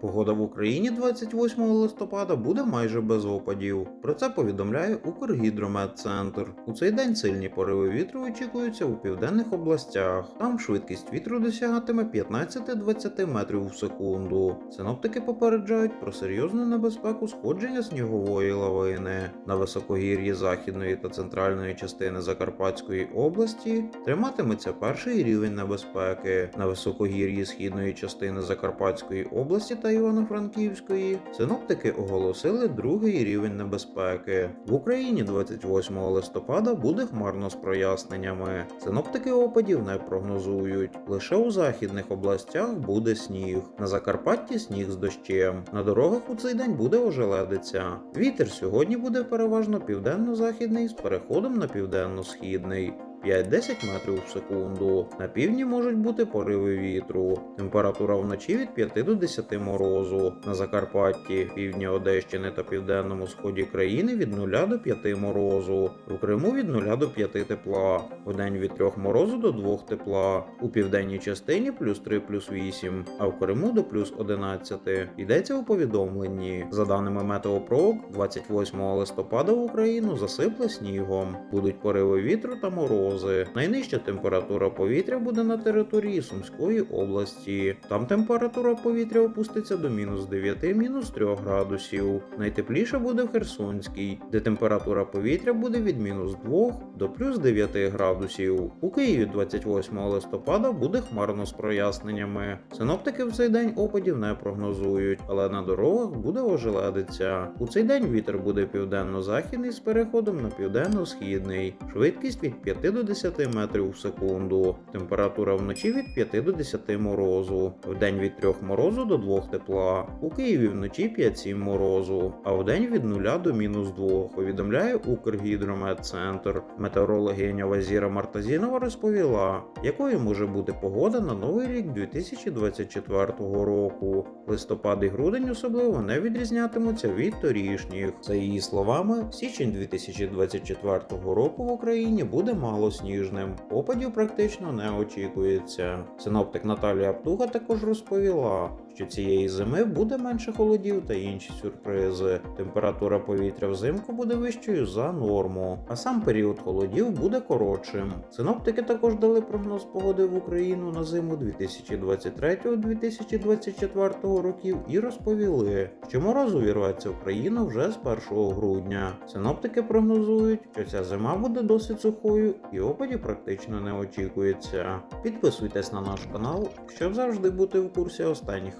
Погода в Україні 28 листопада буде майже без опадів. Про це повідомляє Укргідрометцентр. У цей день сильні пориви вітру очікуються у південних областях. Там швидкість вітру досягатиме 15-20 метрів в секунду. Синоптики попереджають про серйозну небезпеку сходження снігової лавини. На високогір'ї західної та центральної частини Закарпатської області триматиметься перший рівень небезпеки. На високогір'ї східної частини Закарпатської області та Івано-Франківської синоптики оголосили другий рівень небезпеки. В Україні 28 листопада буде хмарно з проясненнями. Синоптики опадів не прогнозують. Лише у західних областях буде сніг. На Закарпатті сніг з дощем. На дорогах у цей день буде ожеледиця. Вітер сьогодні буде переважно південно-західний з переходом на південно-східний. 5-10 метрів в секунду. На півдні можуть бути пориви вітру. Температура вночі від 5 до 10 морозу. На Закарпатті, півдні Одещини та південному сході країни від 0 до 5 морозу. У Криму від 0 до 5 тепла. Вдень від 3 морозу до 2 тепла. У південній частині плюс 3 плюс 8, а в Криму до плюс 11. Йдеться у повідомленні. За даними Метеопрок, 28 листопада в Україну засипле снігом. Будуть пориви вітру та морозу морози. Найнижча температура повітря буде на території Сумської області. Там температура повітря опуститься до мінус 9, мінус 3 градусів. Найтепліше буде в Херсонській, де температура повітря буде від мінус 2 до плюс 9 градусів. У Києві 28 листопада буде хмарно з проясненнями. Синоптики в цей день опадів не прогнозують, але на дорогах буде ожеледиця. У цей день вітер буде південно-західний з переходом на південно-східний. Швидкість від 5 до 10 метрів в секунду. Температура вночі від 5 до 10 морозу. Вдень від 3 морозу до 2 тепла. У Києві вночі 5-7 морозу, а вдень від 0 до мінус 2, повідомляє Укргідрометцентр. Метеорологиня Вазіра Мартазінова розповіла, якою може бути погода на новий рік 2024 року. Листопад і грудень особливо не відрізнятимуться від торішніх. За її словами, січень 2024 року в Україні буде мало сніжним. Опадів практично не очікується. Синоптик Наталія Птуга також розповіла, що цієї зими буде менше холодів та інші сюрпризи. Температура повітря взимку буде вищою за норму, а сам період холодів буде коротшим. Синоптики також дали прогноз погоди в Україну на зиму 2023-2024 років і розповіли, що мороз увірветься в країну вже з 1 грудня. Синоптики прогнозують, що ця зима буде досить сухою і опадів практично не очікується. Підписуйтесь на наш канал, щоб завжди бути в курсі останніх